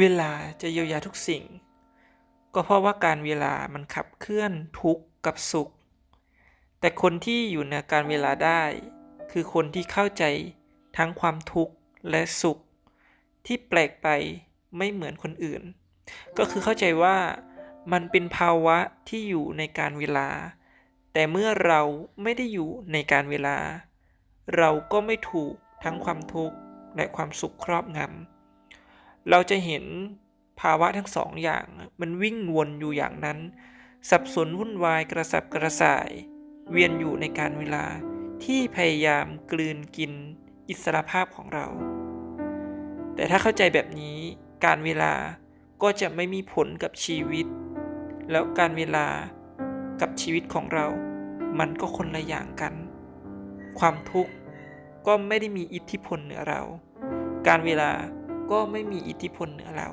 เวลาจะเยียวยาทุกสิ่ง ก็เพราะว่าการเวลามันขับเคลื่อนทุกข์กับสุข แต่คนที่อยู่ในการเวลาได้ คือคนที่เข้าใจทั้งความทุกข์และสุข ที่แปลกไปไม่เหมือนคนอื่น ก็คือเข้าใจว่ามันเป็นภาวะที่อยู่ในการเวลา แต่เมื่อเราไม่ได้อยู่ในการเวลา เราก็ไม่ถูกทั้งความทุกข์และความสุขครอบงำ เราจะเห็นภาวะทั้งสองอย่างมันวิ่งวนอยู่อย่างนั้น สับสนวุ่นวายกระสับกระส่าย เวียนอยู่ในการเวลาที่พยายามกลืนกินอิสรภาพของเรา แต่ถ้าเข้าใจแบบนี้การเวลาก็จะไม่มีผลกับชีวิต แล้วการเวลากับชีวิตของเรา มันก็คนละอย่างกัน ความทุกข์ก็ไม่ได้มีอิทธิพลเหนือเรา การเวลา ก็ไม่มีอิทธิพลเหนือเรา